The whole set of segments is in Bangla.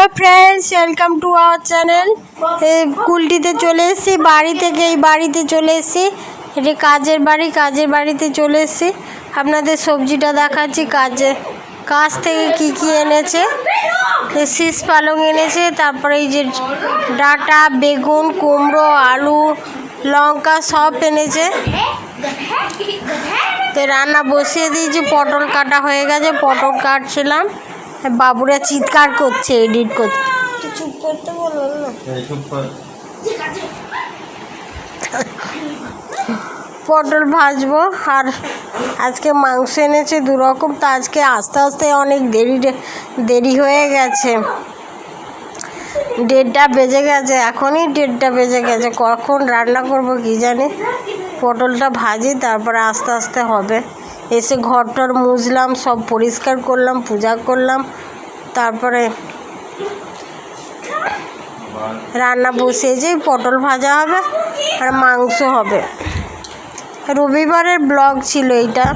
Hello friends welcome to our channel কুলটিতে চলে এসেছি, বাড়ি থেকে এই বাড়িতে চলে এসেছি। এটি কাজের বাড়ি, কাজের বাড়িতে চলে এসেছি। আপনাদের সবজিটা দেখাচ্ছি কাজে। কাজ থেকে কি কি এনেছে? শীষ পালং এনেছে, তারপরে এই যে ডাটা, বেগুন, কুমড়ো, আলু, লঙ্কা সব এনেছে। তো রান্না বসিয়ে দিয়েছি, পটল কাটা হয়ে গেছে, পটল কাটছিলাম। বাবুরা চিৎকার করছে এডিট করছে। চুপ করতে বলুন না। চুপ কর। পটল ভাজবো আর আজকে মাংস এনেছে দুরকম তো আজকে আস্তে আস্তে অনেক দেরি দেরি হয়ে গেছে। দেড়টা বেজে গেছে এখনই দেড়টা বেজে গেছে কখন রান্না করব কি জানি? পটলটা ভাজি তারপরে আস্তে আস্তে হবে। এসে ঘরটর মুছলাম, সব পরিষ্কার করলাম, পূজা করলাম, তারপরে রান্না বসিয়েছি পটল ভাজা হবে আর মাংস হবে। রবিবারের ব্লগ ছিল এইটা।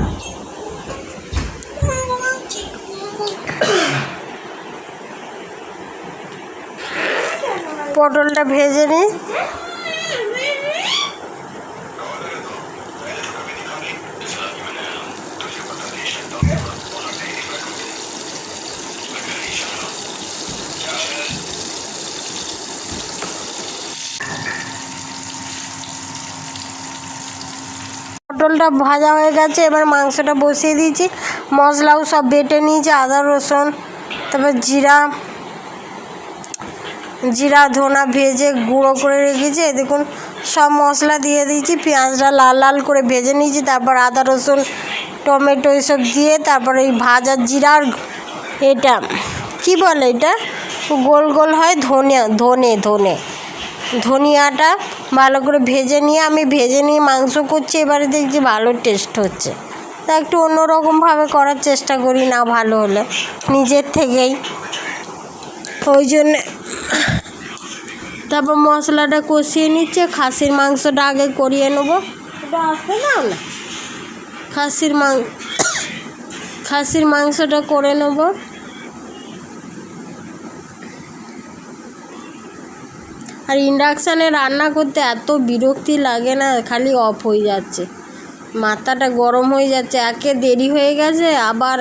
পটলটা ভেজে নিই। পটলটা ভাজা হয়ে গেছে, এবার মাংসটা বসিয়ে দিয়েছি। মশলাও সব বেটে নিয়েছি, আদা, রসুন, তারপর জিরা জিরা, ধনা ভেজে গুঁড়ো করে রেখেছি। দেখুন, সব মশলা দিয়ে দিয়েছি, পেঁয়াজটা লাল লাল করে ভেজে নিয়েছি, তারপর আদা, রসুন, টমেটো এসব দিয়ে, তারপরে এই ভাজা জিরার এটা, কি বলে এটা? গোল গোল হয় ধনে ধনে ধনে, ধনিয়াটা ভালো করে ভেজে নিয়ে আমি ভেজে নিয়ে মাংস করছি, এবারে দেখছি ভালো টেস্ট হচ্ছে। তা একটু অন্যরকমভাবে করার চেষ্টা করি, না ভালো হলে। নিজের থেকেই। ওই জন্যে তারপর মশলাটা কষিয়ে নিচ্ছে, খাসির মাংসটা আগে করিয়ে নেব। দাও না? খাসির মাং, খাসির মাংসটা করে নেব। আর ইন্ডাকশানে রান্না করতে এত বিরক্তি লাগে না, খালি অফ হয়ে যাচ্ছে। মাথাটা গরম হয়ে যাচ্ছে, একে দেরি হয়ে গেছে, আবার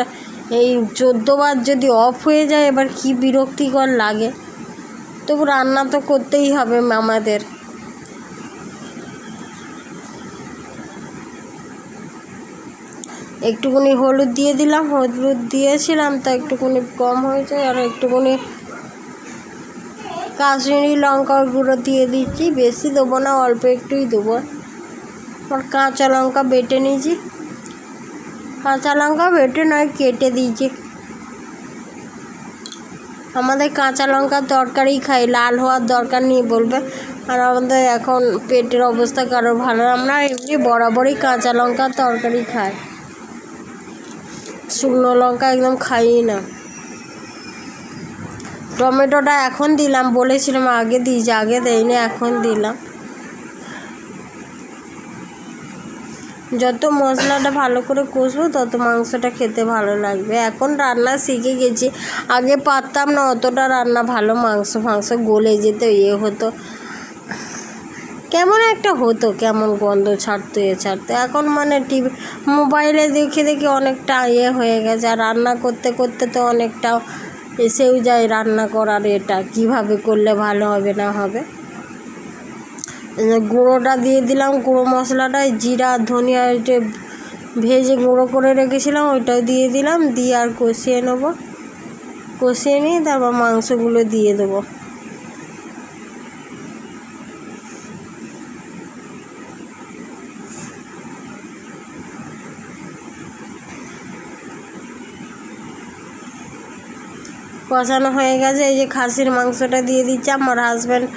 এই চোদ্দোবার যদি অফ হয়ে যায়, এবার কি বিরক্তিকর লাগে। তবু রান্না তো করতেই হবে আমাদের। একটুকুনি হলুদ দিয়ে দিলাম, হলুদ দিয়েছিলাম, তা একটুকুনি কম হয়েছে, আর একটুকুনি কাশ্মীরি লঙ্কার গুঁড়ো দিয়ে দিচ্ছি। বেশি দেবো না, অল্প একটুই দেবো। আর কাঁচা লঙ্কা বেটে নিয়েছি। কাঁচা লঙ্কা বেটে নয়, কেটে দিয়েছি। আমাদের কাঁচা লঙ্কার তরকারি খাই, লাল হওয়ার দরকার নেই বলবে। আর আমাদের এখন পেটের অবস্থা কারোর ভালো আমরা এমনি বরাবরই কাঁচা লঙ্কার তরকারি খাই। শুকনো লঙ্কা একদম খাই না। টমেটোটা এখন দিলাম, বলেছিলাম আগে দিয়েছি আগে দেয়নি এখন দিলাম। যত মশলাটা ভালো করে কষবো, তত মাংসটা খেতে ভালো লাগবে। এখন রান্না শিখে গেছি। আগে পারতাম না অতটা রান্না ভালো মাংস ফাংস গলে যেত ইয়ে হতো। কেমন একটা হতো, কেমন গন্ধ ছাড়তো, এ ছাড়তো। এখন মানে টিভি, মোবাইলে দেখে দেখে অনেকটা ইয়ে হয়ে গেছে, আর রান্না করতে করতে তো অনেকটা এসেও যায় রান্না করার এটা, কীভাবে করলে ভালো হবে না হবে? গুঁড়োটা দিয়ে দিলাম, গুঁড়ো মশলাটায় জিরা, ধনিয়া এটা ভেজে গুঁড়ো করে রেখেছিলাম, ওইটাও দিয়ে দিলাম, দিয়ে আর কষিয়ে নেব। কষিয়ে নিয়ে তারপর মাংসগুলো দিয়ে দেবো। কষানো হয়ে গেছে। এই যে খাসির মাংসটা দিয়ে দিচ্ছে। আমার হাজব্যান্ড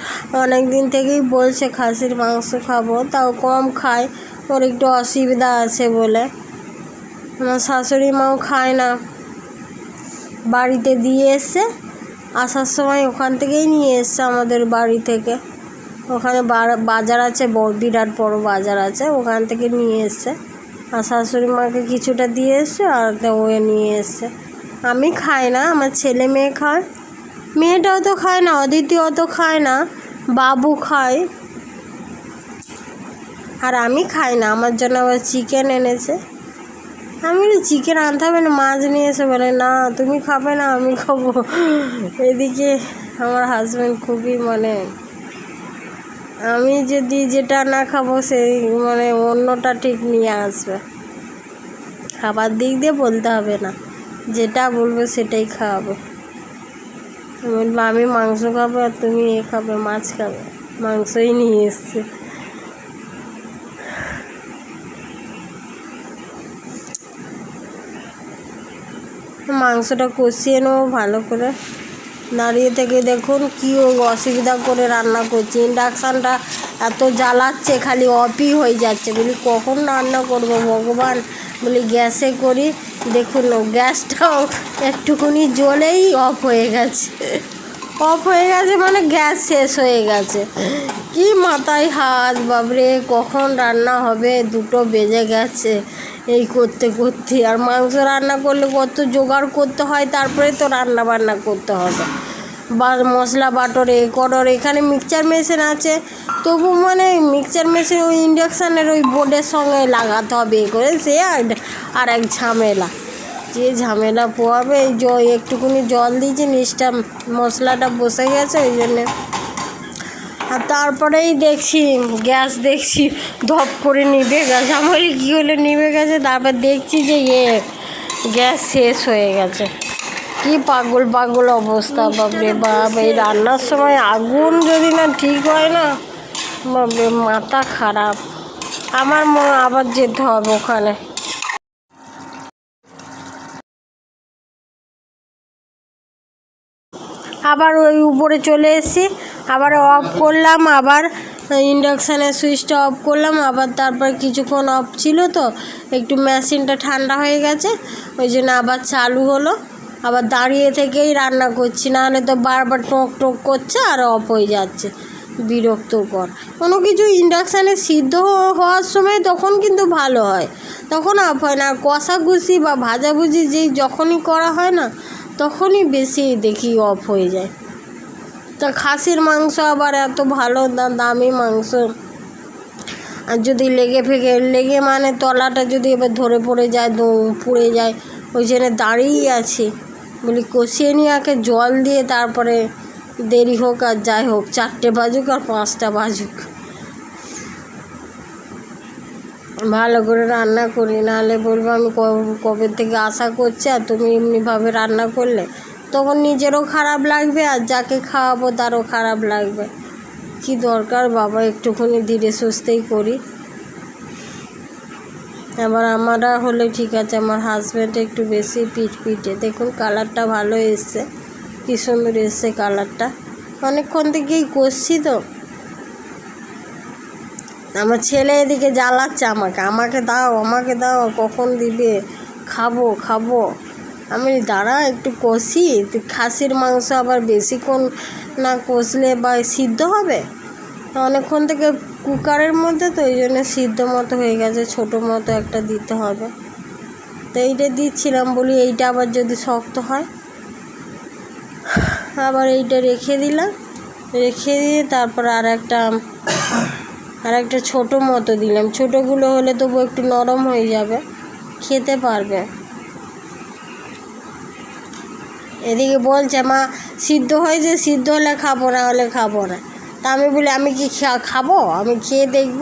অনেক দিন থেকেই বলছে খাসির মাংস খাব। তাও কম খায়। ওর একটু অসুবিধা আছে বলে। আমার শাশুড়ি মাও খায় না। বাড়িতে দিয়ে এসছে। আসার সময় ওখান থেকেই নিয়ে এসছে আমাদের বাড়ি থেকে। ওখানে বাজার আছে বিরাট বড় বাজার আছে। ওখান থেকে নিয়ে এসছে। আর শাশুড়ি মাকে কিছুটা দিয়ে এসছে আর ও নিয়ে এসছে। আমি খাই না, আমার ছেলে মেয়ে খায়। মেয়েটাও তো খায় না অদিতি অত খায় না, বাবু খায়। আর আমি খাই না, আমার জন্য আবার চিকেন এনেছে। আমি চিকেন আনতে হবে না, মাছ নিয়ে এসে। বলে, না, তুমি খাবে না, আমি খাব। এদিকে আমার হাজব্যান্ড খুবই মানে আমি যদি যেটা না খাব, সেই মানে অন্যটা ঠিক নিয়ে আসবে। খাবার দিক দিয়ে বলতে হবে না। যেটা বলবে সেটাই খাওয়াবো। বলব আমি মাংস খাব আর তুমি এ খাবে, মাছ খাবে। মাংসই নিয়ে এসছে। মাংসটা কষিয়ে নেব ভালো করে। দাঁড়িয়ে থেকে দেখুন কী অসুবিধা করে রান্না করছি। ইন্ডাকশানটা এত জ্বালাচ্ছে, খালি অফই হয়ে যাচ্ছে। বলি, কখন রান্না করব ভগবান? বলি গ্যাসে করি। দেখুন গ্যাসটাও একটুখানি জ্বলেই অফ হয়ে গেছে। অফ হয়ে গেছে মানে গ্যাস শেষ হয়ে গেছে। কি মাথায় হাত বাবরে কখন রান্না হবে? দুটো বেজে গেছে এই করতে করতে। আর মাংস রান্না করলে কত জোগাড় করতে হয়, তারপরে তো রান্না বান্না করতে হবে। বা মশলা, বাটর এ করর এখানে মিক্সচার মেশিন আছে। তবু মানে মিক্সচার মেশিন ওই ইন্ডাকশানের ওই বোর্ডের সঙ্গে লাগাতে হবে এ করে, সে আর- এক ঝামেলা। যে ঝামেলা পোয়াবে এই জ, একটুখানি জল দিয়েছি, নিচটা মশলাটা বসে গেছে ওই জন্যে। আর তারপরেই দেখছি, গ্যাস দেখছি, ধপ করে নিভে গেছে। আমার কী হলো, নিভে গেছে? তারপর দেখছি যে ইয়ে গ্যাস শেষ হয়ে গেছে। কি পাগল পাগল অবস্থা, বাপরে বাপ। এই রান্নার সময় আগুন যদি না ঠিক হয় না, বাপরে, মাথা খারাপ। আমার মনে আবার যেতে হবে ওখানে। আবার ওই উপরে চলে এসেছি, আবার অফ করলাম, আবার ইন্ডাকশানের সুইচটা অফ করলাম, আবার তারপর কিছুক্ষণ অফ ছিল তো, একটু মেশিনটা ঠান্ডা হয়ে গেছে, ওই জন্য আবার চালু হলো। আবার দাঁড়িয়ে থেকেই রান্না করছি, না হলে তো বারবার টোক টোক করছে আর অফ হয়ে যাচ্ছে। বিরক্তকর। কোনো কিছু ইন্ডাকশানে সিদ্ধ হওয়ার সময় তখন কিন্তু ভালো হয়। তখন অফ হয় না। আর কষাঘুষি বা ভাজাভুজি যেই যখনই করা হয় না, তখনই বেশি দেখি অফ হয়ে যায়। তা খাসির মাংস আবার এত ভালো দামি মাংস। আর যদি লেগে ফেগে, লেগে মানে তলাটা যদি এবার ধরে পড়ে যায় পুড়ে যায়, ওই জন্য দাঁড়িয়েই আছি। বলি কষিয়ে নিয়ে আগে জল দিয়ে তারপরে দেরি হোক আর যাই হোক, চারটে বাজুক আর পাঁচটা বাজুক। ভালো করে রান্না করি, নাহলে বলব আমি কবে থেকে আশা করছি আর তুমি এমনিভাবে রান্না করলে, তখন নিজেরও খারাপ লাগবে আর যাকে খাওয়াবো তারও খারাপ লাগবে। কি দরকার বাবা, একটুখানি ধীরে সুস্থেই করি। এবার আমারা হলে ঠিক আছে, আমার হাজব্যান্ড একটু বেশি পিট পিটে দেখুন কালারটা ভালো এসছে কি সুন্দর এসছে কালারটা অনেকক্ষণ থেকেই করছি তো। আমার ছেলে এদিকে জ্বালাচ্ছে আমাকে আমাকে দাও আমাকে দাও, কখন দিবে? খাব খাব। আমি দাঁড়া, একটু কষি। খাসির মাংস আবার বেশিক্ষণ না কষলে বা সিদ্ধ হবে? অনেকক্ষণ থেকে কুকারের মধ্যে, তো ওই জন্য সিদ্ধ মতো হয়ে গেছে, ছোটো মতো একটা দিতে হবে। তো এইটা দিচ্ছিলাম, বলি এইটা আবার যদি শক্ত হয়। আবার এইটা রেখে দিলাম। রেখে দিয়ে তারপর আর একটা আর একটা ছোটো মতো দিলাম। ছোটোগুলো হলে তবু একটু নরম হয়ে যাবে, খেতে পারবে। এদিকে বলছে, মা, সিদ্ধ হয়েছে, সিদ্ধ হলে খাব, না হলে খাব না। তা আমি বলি, আমি কি খাব? আমি খেয়ে দেখব।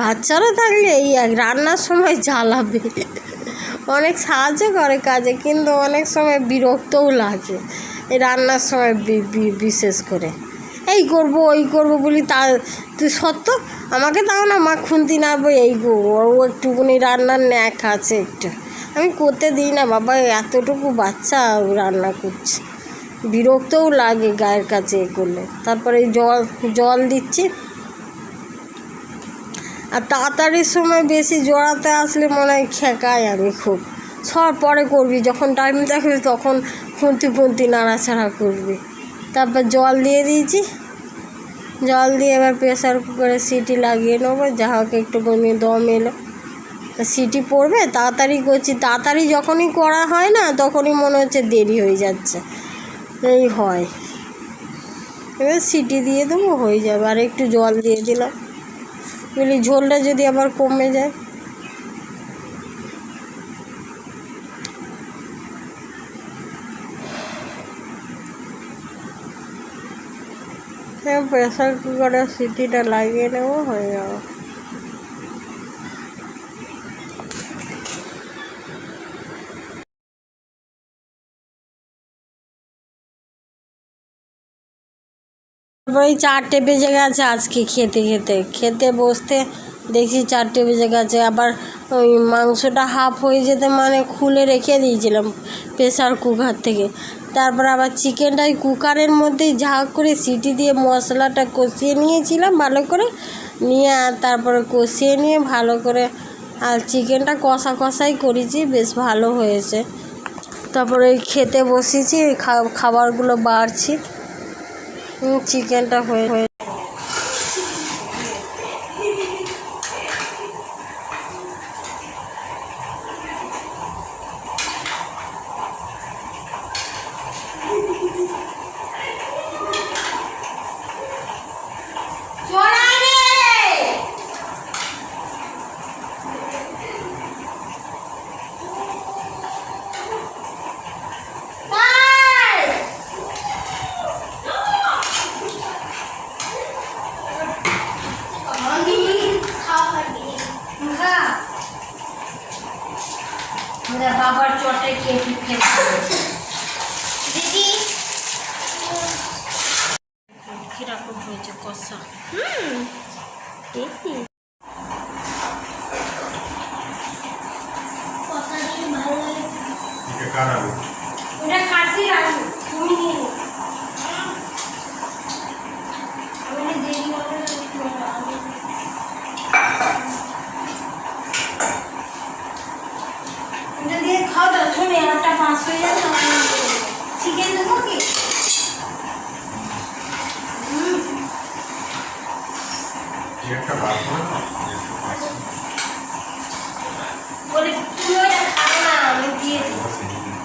বাচ্চারা থাকলে এই রান্নার সময় জ্বালাবে। অনেক সাহায্য করে কাজে, কিন্তু অনেক সময় বিরক্তও লাগে। এই রান্নার সময় বিশেষ করে। এই করব, ওই করব বলি, তা তুই সত্য? আমাকে দাও না, মা খুন্তি নাড়বো এই করব ও একটুকুনি রান্নার ন্যাক আছে একটু। আমি করতে দিই না, বাবা, এতটুকু বাচ্চা রান্না করছে। বিরক্তও লাগে গায়ের কাছে এ করলে। তারপরে জল জল দিচ্ছি। আর তাড়াতাড়ির সময় বেশি জোড়াতে আসলে মনে হয় খেকাই আমি খুব। সব পরে করবি, যখন টাইম থাকবে তখন খুন্তি খুন্তি নাড়াচাড়া করবি। তারপর জল দিয়ে দিয়েছি। জল দিয়ে এবার প্রেশার কুকারে সিটি লাগিয়ে নেব, যা হোক একটুখানি দম এলো। সিটি পড়বে, তাড়াতাড়ি করছি। তাড়াতাড়ি যখনই করা হয় না, তখনই মনে হচ্ছে দেরি হয়ে যাচ্ছে। এই হয়। এবার সিটি দিয়ে দেবো, হয়ে যাবে। আর একটু জল দিয়ে দিলাম। বলি ঝোলটা যদি আবার কমে যায়। হ্যাঁ প্রেসার কুকারে সিটিটা লাগিয়ে নেব, হয়ে যাবে। এই চারটে বেজে গেছে আজকে খেতে খেতে। খেতে বসতে দেখছি চারটে বেজে গেছে, আবার ওই মাংসটা হাফ হয়ে যেতে মানে খুলে রেখে দিয়েছিলাম প্রেশার কুকার থেকে। তারপর আবার চিকেনটা ওই কুকারের মধ্যেই ঝাঁক করে সিটি দিয়ে মশলাটা কষিয়ে নিয়েছিলাম ভালো করে, নিয়ে আর তারপরে কষিয়ে নিয়ে ভালো করে আর চিকেনটা কষা কষাই করেছি, বেশ ভালো হয়েছে। তারপরে ওই খেতে বসেছি, ওই খাবারগুলো বাড়ছি। চিকেনটা হয়ে হয়ে বাবার চটে খেয়ে খেতে দিদি কীরকম হয়েছে কষা দেখি কথা দিয়ে ভালো লাগে ওটা খাসির আলু তুমি নিয়ে নিও। আমি দেরি হবে না, একটু আলু। ওটা দিয়ে খাও দাও শুনে একটা পাঁচ হয়ে যাবে চিকেন দেবো কি হুম কি একটা বার করে না একটু পাশে। বলে তুমি ওটা খাও না আমি দিয়ে দেবো ওটা সেই দিন।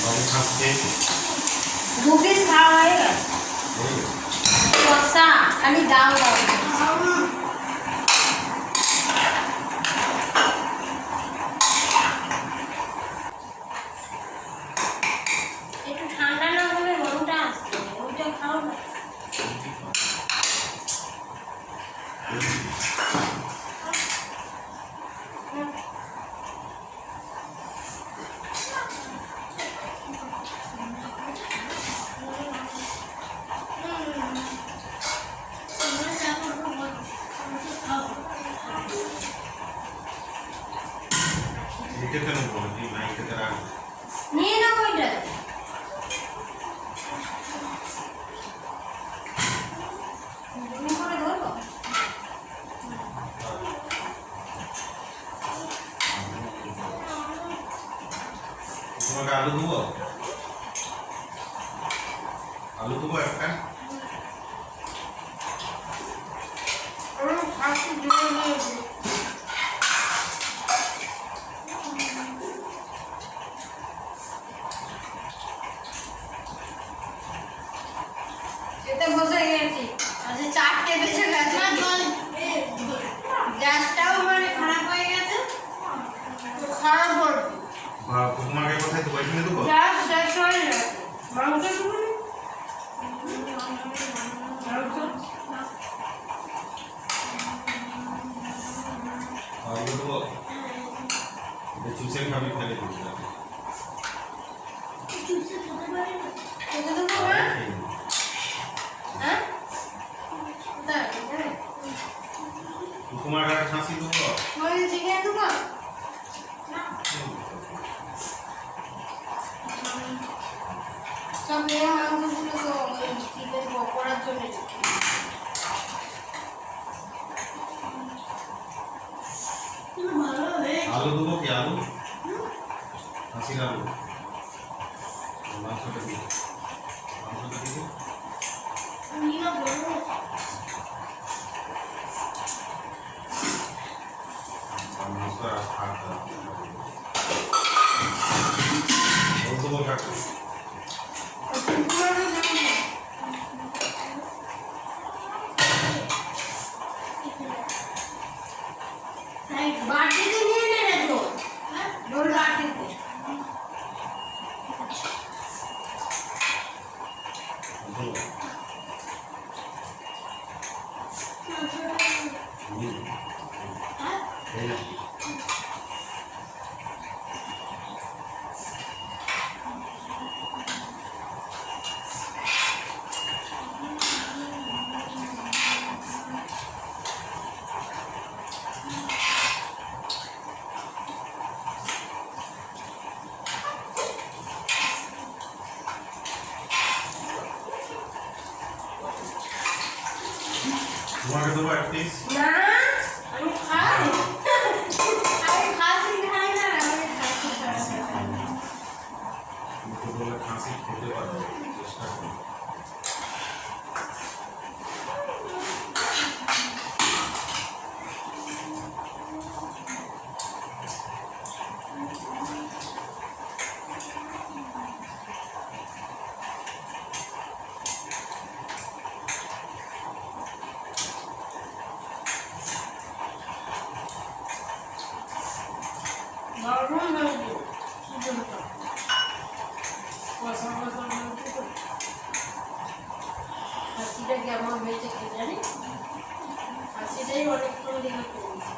বাবু খাস খেয়েছে? দু পিস খাওয়া হয়ে গেছে? খালি দাও দাও একটু ঠান্ডা না হলে রংটা আসবে ওইটা খাও না এটা কেন বলো? এই না, এটাতে রাখ। নিয়ে নাও ওইটা তুমি করে ধরবো তোমাকে আলু দেবো আলু দেবো একটা আমি খাসি জোর নিয়েছি খেতে বসে গেছি আচ্ছা চারটে বেজে গেছে গ্যাসটাও মানে খারাপ হয়ে গেছে তো খারাপ হলো বা তোমাকে কোথায় দেবো এখানে দেবো গ্যাস শেষ হয়ে গেছে মাংস দেবো না? মাংস আলু দেবো এটা চুষে খাবি ফেলে দিবি খেতে দেবো না হ্যাঁ কোথায় এখানে? সব মেয়ে মাংসগুলো তো চিকেন পকোড়ার জন্য ভালো আলু দেবো কি আলু খাসির আলু মাংসটা দিই মাংসটা দিকে নিয়ে বলব মাংসটা খাটা বলতো বল কাকু বাটিতে নিয়ে নে রে তো হ্যাঁ ডোল বাটিতে বলতো বল হুম। হ্যাঁ এই না। তোমাকে দেবো এক পিস না আমি খাই আমি খাসি খাই না আমি খাসি খাই না দুটো বলে খাসি খেতে পারবে চেষ্টা করো দারুণ হয়েছে চিকেনটা কষা কষা হয়েছে তো খাসিটা কেমন হয়েছে কে জানি খাসিটাই অনেকক্ষণ দিকে করেছি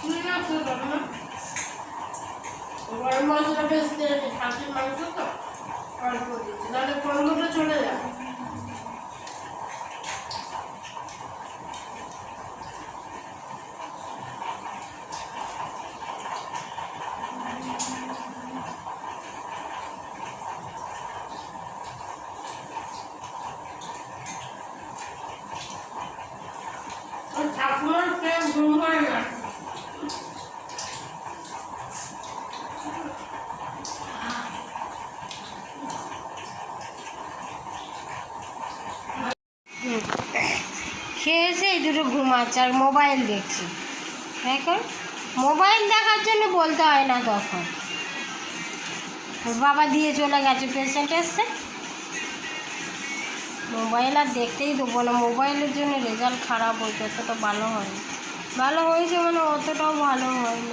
তুই না তুই বাবা না গরম মশলা বেশ দিয়েছে খাসির মাংস তো অল্প দিয়েছি তাহলে গন্ধটা চলে যাবে ওর ঠাকুমার প্রেম ঘুম হয় না খেয়ে এসে এই দুটো আর মোবাইল দেখছি। এখন মোবাইল দেখার জন্য বলতে হয় না তখন। ওর বাবা দিয়ে চলে গেছে পেশেন্ট এসছে। মোবাইল আর দেখতেই দেবো না। মোবাইলের জন্য রেজাল্ট খারাপ হয়েছে, অতটা ভালো হয়নি। ভালো হয়েছে মানে অতটাও ভালো হয়নি।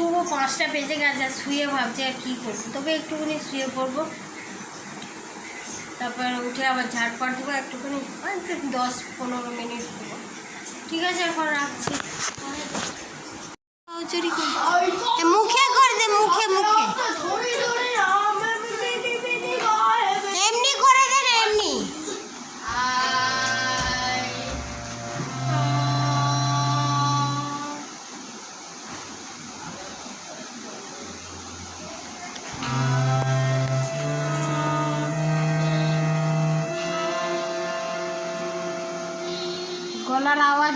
শুবো পাঁচটা বেজে গেছে, আর শুয়ে ভাবছে আর কী করব। তবে একটুখানি শুয়ে পড়ব। তারপর উঠে আবার ঝাড়পাট দেবো, একটুখানি দশ পনেরো মিনিট দেবো। ঠিক আছে, এখন রাখছি। মুখে করে দে, মুখে মুখে।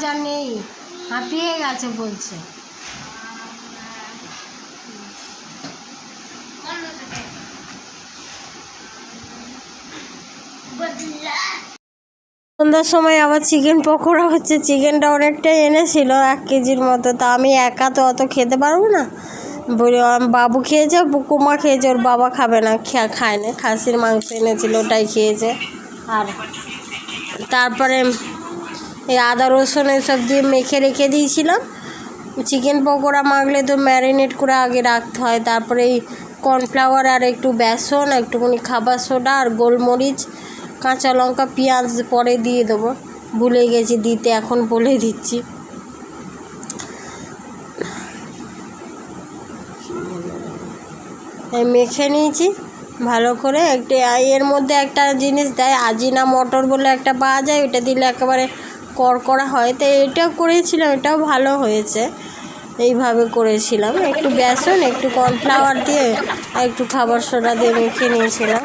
আর নেই। হাঁপিয়ে গেছে বলছে। সন্ধ্যার সময় আবার চিকেন পকোড়া হচ্ছে। চিকেনটা অনেকটাই এনেছিল, এক কেজির মতো। তা আমি একা তো অত খেতে পারব না। বলি বাবু খেয়েছে কুমা খেয়েছে ওর বাবা খাবে না। খায় না। খাসির মাংস এনেছিল, ওটাই খেয়েছে। আর তারপরে এই আদা, রসুন এসব দিয়ে মেখে রেখে দিয়েছিলাম। চিকেন পকোড়া মাখলে তো ম্যারিনেট করে আগে রাখতে হয়। তারপরে এই কর্নফ্লাওয়ার আর একটু বেসন, একটুখানি খাবার সোডা আর গোলমরিচ, কাঁচা লঙ্কা, পেঁয়াজ পরে দিয়ে দেবো। ভুলে গেছি, দিতে এখন বলে দিচ্ছি। মেখে নিয়েছি ভালো করে। একটা এর মধ্যে একটা জিনিস দেয়, আজিনা মটর বলে একটা পাওয়া যায় ওটা দিলে একেবারে করকরা হয়। তো এটা করেছিলাম, এটাও ভালো হয়েছে। এইভাবে করেছিলাম। একটু বেসন, একটু কর্নফ্লাওয়ার দিয়ে একটু খাবার সোডা দিয়ে মেখে নিয়েছিলাম।